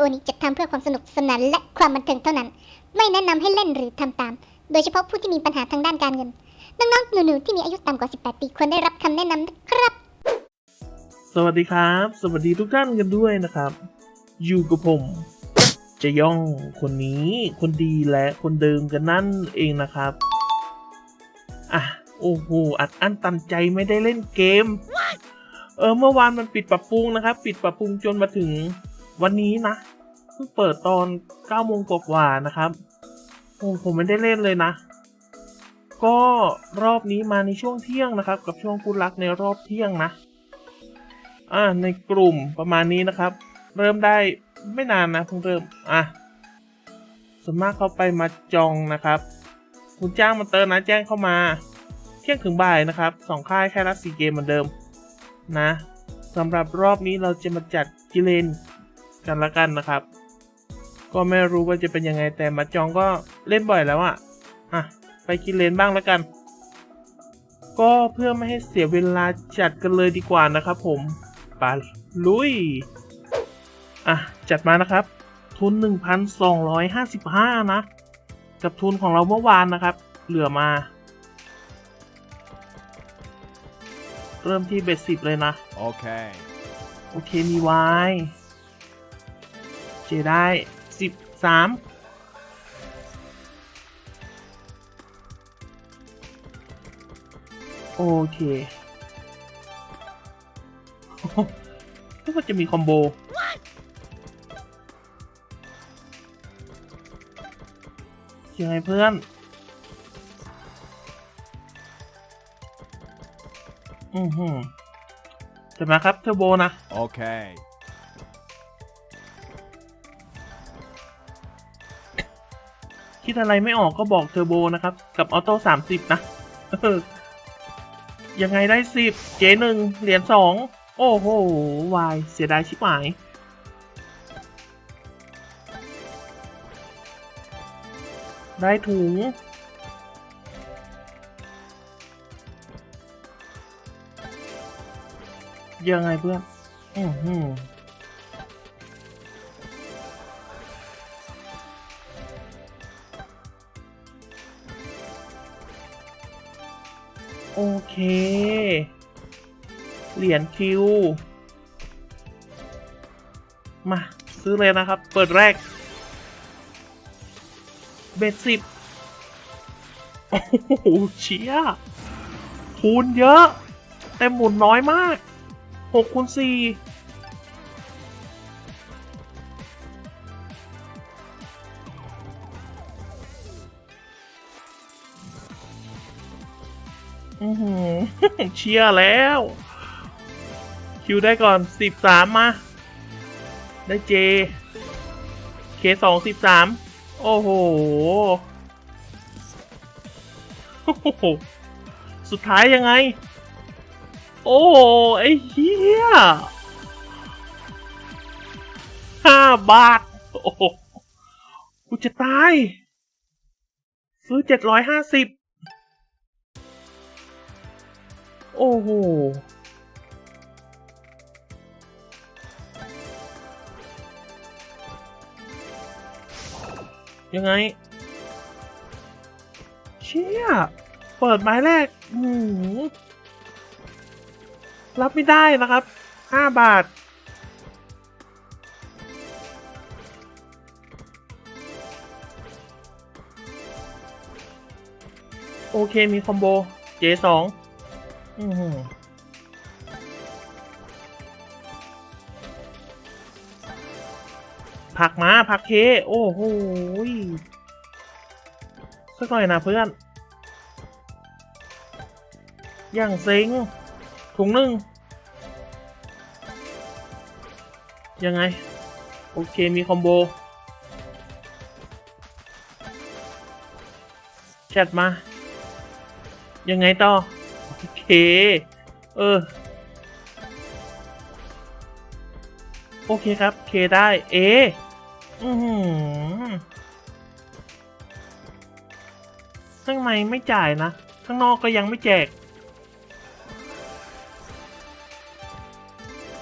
โอนี้จัดทำเพื่อความสนุกสนานและความบันเทิงเท่านั้น ไม่แนะนำให้เล่นหรือทำตาม โดยเฉพาะผู้ที่มีปัญหาทางด้านการเงิน น้องๆหนูๆที่มีอายุต่ำกว่า 18 ปีควรได้รับคำแนะนำนะครับ สวัสดีครับ สวัสดีทุกท่านกันด้วยนะครับ อยู่กับผมเจะย่องคนนี้คนดีและคนเดิมกันนั่นเองนะครับ อะ โอ้โห อัดอั้นตันใจไม่ได้เล่นเกม เออ เมื่อวานมันปิดปรับปรุงนะครับ ปิดปรับปรุงจนมาถึง วันนี้นะเพิ่งเปิดตอน9โมงกว่าๆนะครับโอ้ผมไม่ได้เล่นเลยนะ ก็รอบนี้มาในช่วงเที่ยงนะครับ กับช่วงพูดรักในรอบเที่ยงนะอ่าในกลุ่มประมาณนี้นะครับ เริ่มได้ไม่นานนะเพิ่งเริ่มอะส่วนมากเขาไปมาจองนะครับ คุณจ้างมาเติมนะแจ้งเข้ามา เที่ยงถึงบ่ายนะครับสองค่ายแค่ละสี่เกมเหมือนเดิมนะสำหรับรอบนี้เราจะมาจัดกิเลน กันละกันนะครับ ก็ไม่รู้ว่าจะเป็นยังไงแต่มาจองก็เล่นบ่อยแล้วอะอะไปกิเลนบ้างแล้วกัน ก็เพื่อไม่ให้เสียเวลาจัดกันเลยดีกว่านะครับ ผมไปลุยอะจัดมานะครับ ทุน 1,255 นะ กับทุนของเราเมื่อวานนะครับ เหลือมา เริ่มที่เบสสิบเลยนะ Okay. โอเคมีวาย เจได้สิบสามโอเคโอ้โหนึกว่าจะมีคอมโบ ยังไงเพื่อนอือหือจะมาครับเทอร์โบนะ Okay. คิ ดอะไรไม่ออกก็บอกเทอร์โบนะครับ กับออโต้สามสิบนะยังไงได้สิบเจหนึ่งเหรียญสองโอ้โห วาย เสียดายชิบหายได้ถุง ยังไงเพื่อน อือ โอเค เหรียญคิว มา ซื้อเลยนะครับ เปิดแรก เบ็ดสิบโอ้โหเชียคูณเยอะ แต่หมุนน้อยมากหกคูณสี่ เชียร์แล้ว คิวได้ก่อนสิบสามมา ได้เจ เคสองสิบสามโอ้โห สุดท้ายยังไง โอ้ไอ้เหี้ยห้าบาท โอ้กูจะตาย ซื้อเจ็ดร้อยห้าสิบ โอ้โหยังไง เชี่ย เปิดไม้แรกหืมรับไม่ได้นะครับ ห้าบาท โอเคมีคอมโบเจส องอือหือผักมาผักเค โอ้โหสักหน่อยนะเพื่อน อย่างเซ็งถุงหนึ่ง ยังไง โอเค มีคอมโบแชทมา ยังไงต่อ เคเออ โอเคครับ เคได้ เอ อืมข้างในไม่จ่ายนะ ข้างนอกก็ยังไม่แจก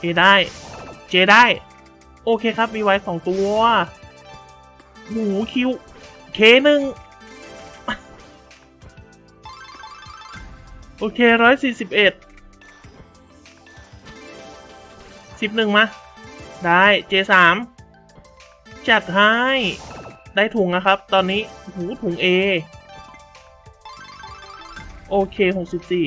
เอได้ เจได้ โอเคครับ มีไว้สองตัว หมูคิว เคหนึ่ง โอเคร้อยสี่สิบเอ็ดสิบหนึ่งมา ได้เจสามจัดให้ ได้ถุงนะครับ ตอนนี้หูถุง A โอเคหกสิบสี่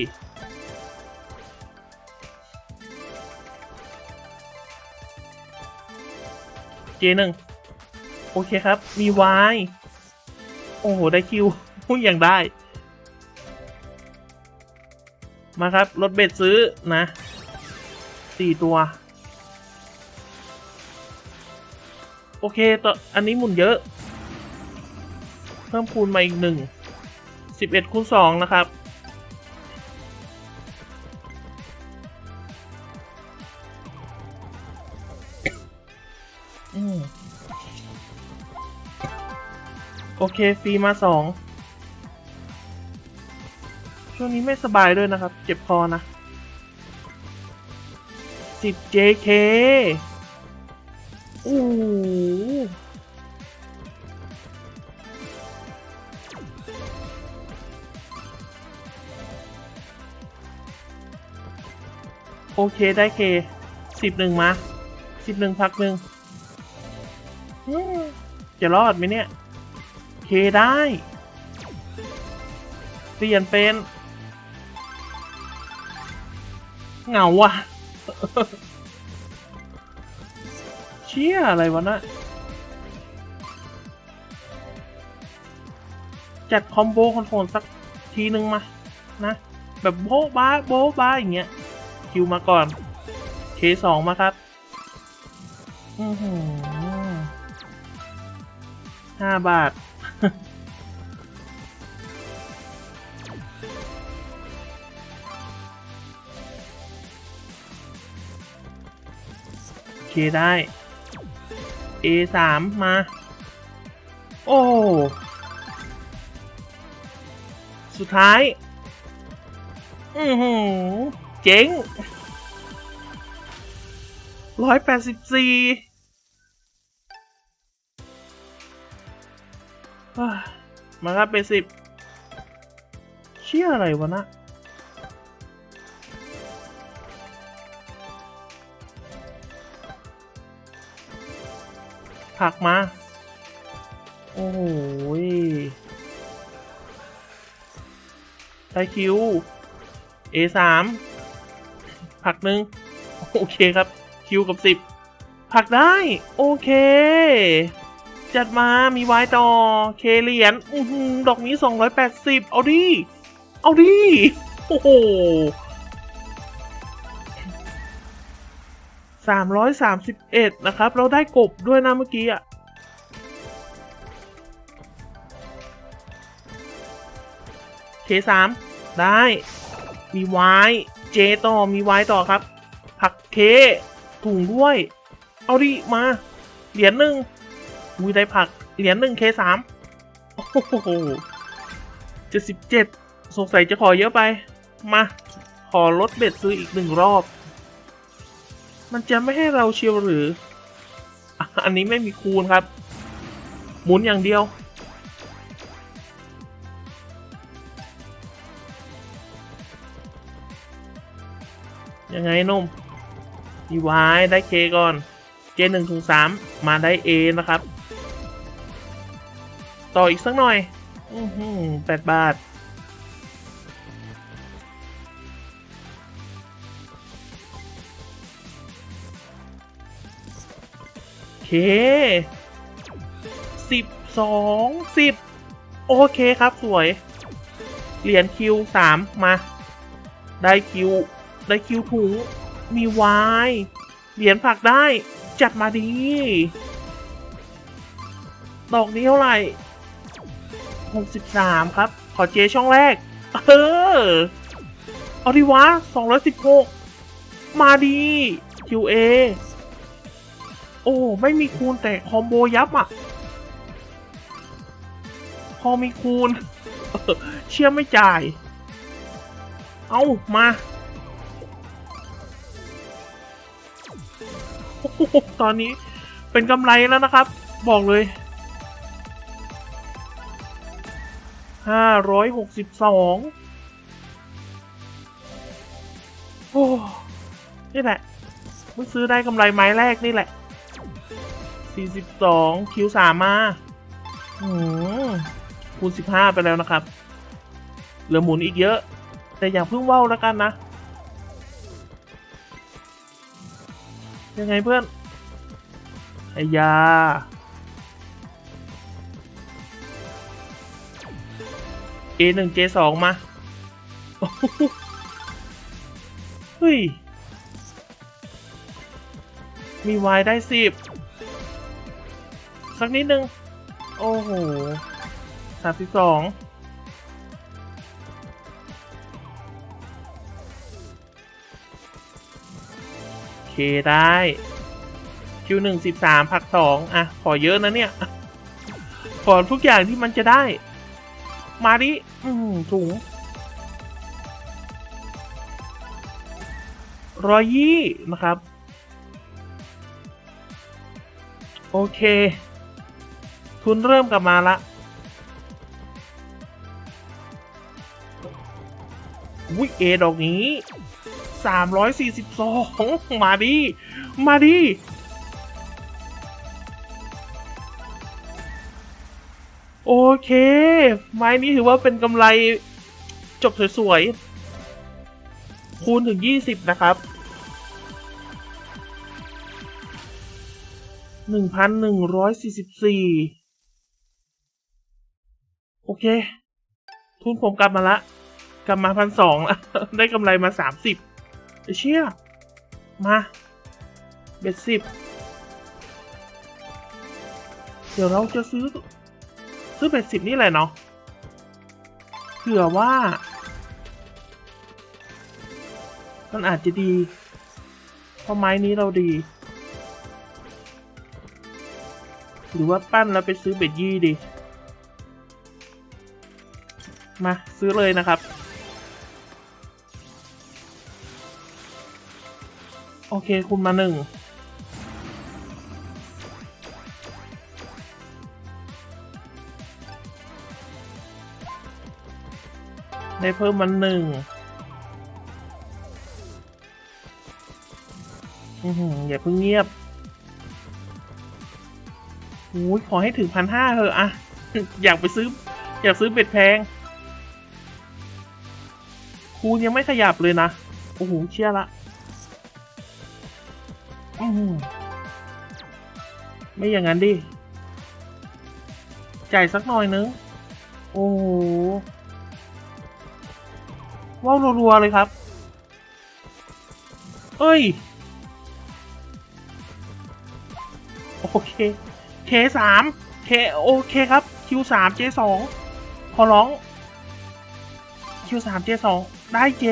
เจหนึ่งโอเคครับ มี Y โอ้โห ได้คิวพูดอย่างได้ มาครับ รถเบ็ดซื้อนะสี่ตัว โอเคต่ออันนี้หมุนเยอะ เพิ่มคูณมาอีกหนึ่งสิบเอ็ดคูณสองนะครับอืมโอเคฟรีมาสอง ช่วงนี้ไม่สบายด้วยนะครับ เจ็บคอนะสิบ JK โอ้โอเคได้เคสิบหนึ่งมาสิบหนึ่งพักหนึ่งจะรอดไหมเนี่ย เคได้ เปลี่ยนเป็น เหงาว่ะ เชี่ยอะไรวะนะจัดคอมโบคอนโทรลสักทีนึงมา นะ แบบโบ๊ะบ้าโบ๊ะบ้าอย่างเงี้ย คิวมาก่อน เคสองมาครับอือหือห้าบาท เคได้ A สามมา โอ้ สุดท้าย อือหือเจ๋งร้อยแปดสิบสี่มาครับเป็นสิบเชี่ยอะไรวะนะ ผักมา โอ้โหยไดคิว A สามผักหนึ่งโอเคครับ คิวกับสิบผักได้ โอเค จัดมามีไว้ต่อ เคเหรียญดอกนี้สองร้อยแปดสิบเอาดิ เอาดิ โอ้โห สามร้อยสามสิบเอ็ดนะครับ เราได้กบด้วยนะเมื่อกี้อะเคสามได้ มีไว้เจต่อมีไว้ต่อครับ ผักเคถุงด้วย เอาดิมา เหรียญหนึ่งอุ้ยได้ผัก เหรียญหนึ่งเคสามโอ้โหเจ็ดสิบเจ็ดสงสัยจะขอเยอะไป มา ขอลดเบ็ดซื้ออีกหนึ่งรอบ มันจะไม่ให้เราเชียวหรือ อันนี้ไม่มีคูณครับ หมุนอย่างเดียว ยังไงนุ่มมีวายได้เคก่อนเจหนึ่งถึงสามมาได้เอนะครับ ต่ออีกสักหน่อย อือหือแปดบาท สิบสองสิบโอเคครับสวย เหรียญคิวสามมา ได้คิว ได้คิวถุงมีวายเหรียญผักได้จัดมาดี ดอกนี้เท่าไหร่หกสิบสามครับ ขอเจช่องแรก เออ เอาดีวะสองร้อยสิบหกมาดี QA โอ้ ไม่มีคูณแต่คอมโบยับอะ พอมีคูณ เชื่อไม่จ่าย เอามาตอนนี้เป็นกำไรแล้วนะครับ บอกเลยห้าร้อยหกสิบสองโอ้ นี่แหละเพิ่งซื้อได้กำไรไม้แรกนี่แหละ สี่สิบสองคิวสามมาอืมคูณสิบห้าไปแล้วนะครับ เหลือหมุนอีกเยอะ แต่อย่าเพิ่งว่าวแล้วกันนะ ยังไงเพื่อนไอยา A หนึ่ง J สองมา เฮ้ย มี Y ได้สิบ สักนิดนึง โอ้โหสามสิบสองโอเคได้คิวหนึ่งสิบสามพักสองอะ ขอเยอะนะเนี่ย ขอทุกอย่างที่มันจะได้ มาดิ อืมถุงร้อยยี่นะครับ โอเค ทุนเริ่มกลับมาละวิเอดอกนี้สามร้อยสี่สิบสองมาดิ มาดิ โอเค ไม้นี้ถือว่าเป็นกำไรจบสวยๆ คูณถึง 20 นะครับ 1,144โอ เค ทุนผมกลับมาละ กลับมาพันสองละได้กำไรมา30ไอ้เชี่ย มาเบ็ดสิบเดี๋ยวเราจะซื้อ ซื้อเบ็ดสิบนี่แหละเนาะเผื่อว่า มันอาจจะดี เพราะไม้นี้เราดี หรือว่าปั้นแล้วไปซื้อเบ็ดยี่ดี มาซื้อเลยนะครับ โอเคคุณมาหนึ่งได้เพิ่มมันหนึ่งอือหืออย่าเพิ่งเงียบโอ้ยขอให้ถึงพันห้าเถอะอะ อยากไปซื้อ อยากซื้อเบ็ดแพง คูยังไม่ขยับเลยนะ โอ้โห เชื่อละไม่อย่างนั้นดิ จ่ายสักหน่อยนึง โอ้โห ว้าวรัวๆเลยครับ เอ้ย โอเคเคสามเคโอเคครับคิวสามเจสองขอร้อง คิวสามเจสองได้เจ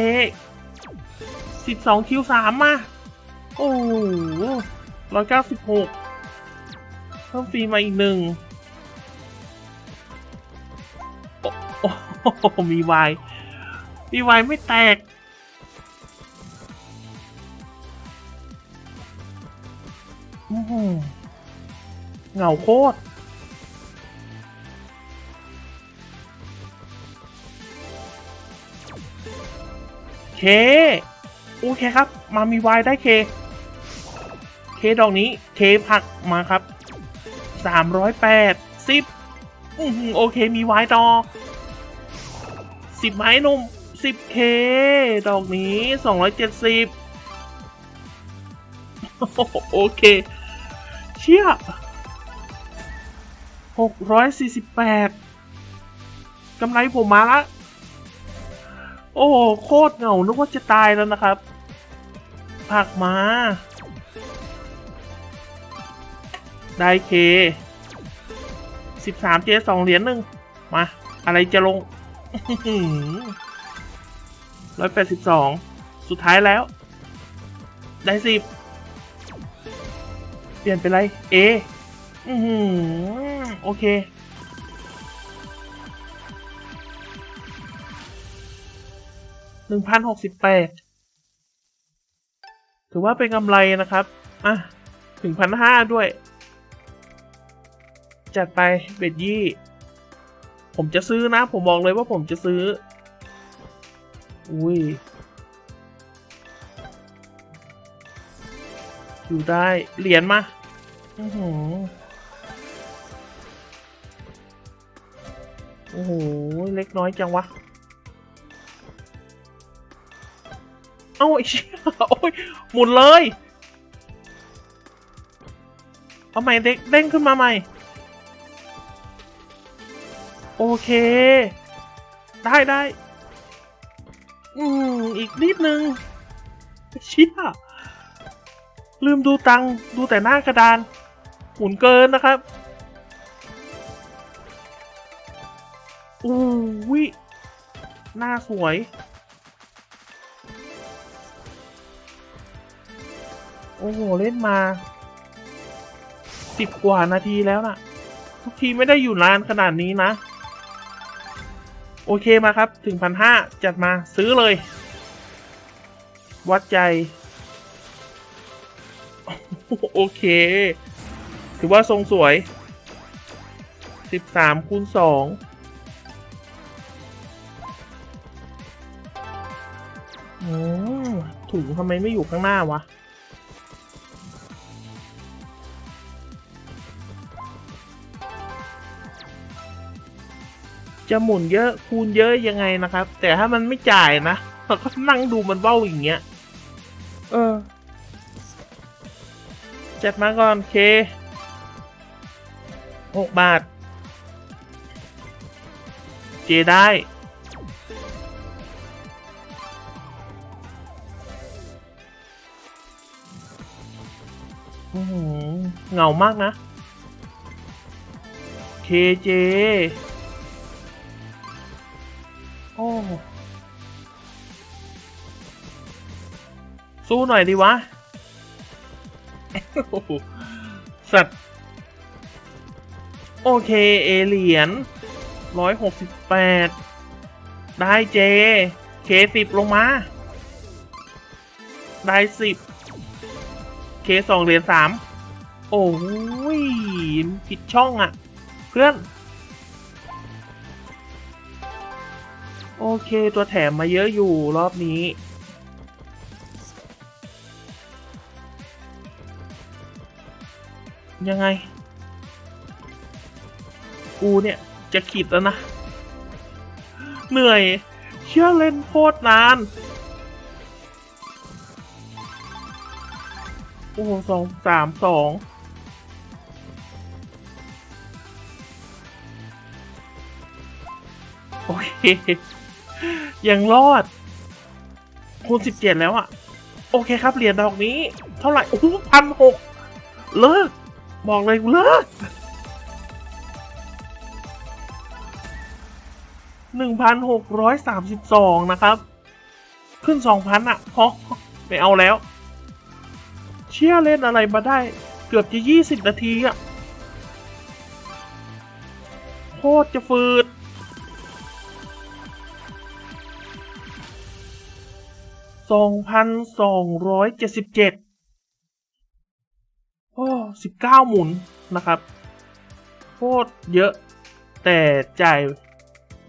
สิบสองคิวสามมา โอ้ร้อยเก้าสิบหกเพิ่มฟรีมาอีกหนึ่งโอ้มีวายมีวายไม่แตกเหงาโคตร เค โอเคครับ มามีวายได้เค เคดอกนี้เคผักมาครับสามร้อยแปดสิบโอเคมีวายต่อสิบไม้นุ่มสิบเคดอกนี้สองร้อยเจ็ดสิบโอเค เชี่ยหกร้อยสี่สิบแปดกำไรผมมาละ โอ้โหโคตรเหงานึกว่าจะตายแล้วนะครับ ผักมา ได้เคสิบสามเจสองเหรียญหนึ่งมา อะไรจะลงร้อยแปดสิบสองสุดท้ายแล้ว ได้สิบเปลี่ยนเป็นไร A อือหือโอเค หนึ่งพันหกสิบแปดถือว่าเป็นกำไรนะครับ อะถึงพันห้าด้วย จัดไปเบ็ดยี่ ผมจะซื้อนะ ผมบอกเลยว่าผมจะซื้อ อุ้ย อยู่ได้ เหรียญมาอือหือโอ้โห เล็กน้อยจังวะ เอ้าไอ้เชี่ยโอ้ยหมุนเลยเอาใหม่เด็กเด้งขึ้นมาใหม่ โอเค ได้ได้อืมอีกนิดนึงเชี่ยลืมดูตังดูแต่หน้ากระดาน หมุนเกินนะครับอู้วิหน้าสวย โอ้โห เล่นมาสิบกว่านาทีแล้วน่ะ ทุกทีไม่ได้อยู่นานขนาดนี้นะ โอเคมาครับ ถึงพันห้าจัดมาซื้อเลย วัดใจ โอเค ถือว่าทรงสวยสิบสามคูณสองอืมถุงทำไมไม่อยู่ข้างหน้าวะ จะหมุนเยอะคูณเยอะยังไงนะครับ แต่ถ้ามันไม่จ่ายนะเราก็นั่งดูมันเบ้าอย่างเงี้ย เออ จัดมาก่อนเคหกบาท เจได้อื้อหือเหงามากนะ เคเจ โอ้สู้หน่อยดีวะ สัตว์ โอเค เอเหรียญร้อยหกสิบแปดได้เจ เคสิบลงมา ได้สิบเคสองเหรียญสามโอ้ย ผิดช่องอะ่ะ เพื่อน เคตัวแถมมาเยอะอยู่รอบนี้ ยังไง กูเนี่ย จะขีดแล้วนะ เหนื่อยเชื่อเล่นโคตรนาน โอ้โหสองสามสองโอเค ยังรอด คูณสิบเจ็ดแล้วอะโอเคครับ เหรียญดอกนี้ เท่าไหร่ โอ้โหพันหกเลิก บอกเลยเลิกหนึ่งพันหกร้อยสามสิบสองนะครับ ขึ้นสองพันอะพอไม่เอาแล้ว เชี่ยเล่นอะไรมาได้ เกือบจะยี่สิบนาทีอะโคตรจะฟืด สองพันสองร้อยเจ็ดสิบเจ็ดโอ้สิบเก้าหมุนนะครับ โคตรเยอะ แต่จ่าย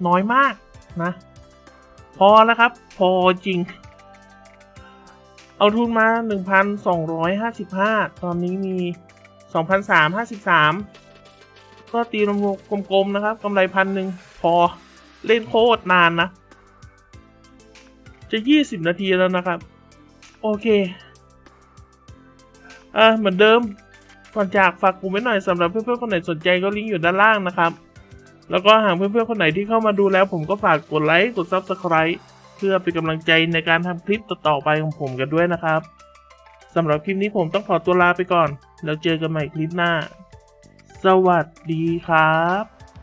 น้อยมากนะ พอแล้วครับ พอจริง เอาทุนมา 1,255 ตอนนี้มี 2,353 ก็ตีรวมกลมๆนะครับกำไรพันหนึ่งพอเล่นโคตรนานนะ จะ 20 นาทีแล้วนะครับ โอเค อะเหมือนเดิม ก่อนจากฝากกลุ่มไว้หน่อยสำหรับเพื่อนๆคนไหนสนใจก็ลิงก์อยู่ด้านล่างนะครับ แล้วก็หากเพื่อนๆคนไหนที่เข้ามาดูแล้ว ผมก็ฝากกดไลค์กด Subscribe เพื่อเป็นกำลังใจในการทำคลิปต่อๆไปของผมกันด้วยนะครับสำหรับคลิปนี้ผมต้องขอตัวลาไปก่อน แล้วเจอกันใหม่คลิปหน้า สวัสดีครับ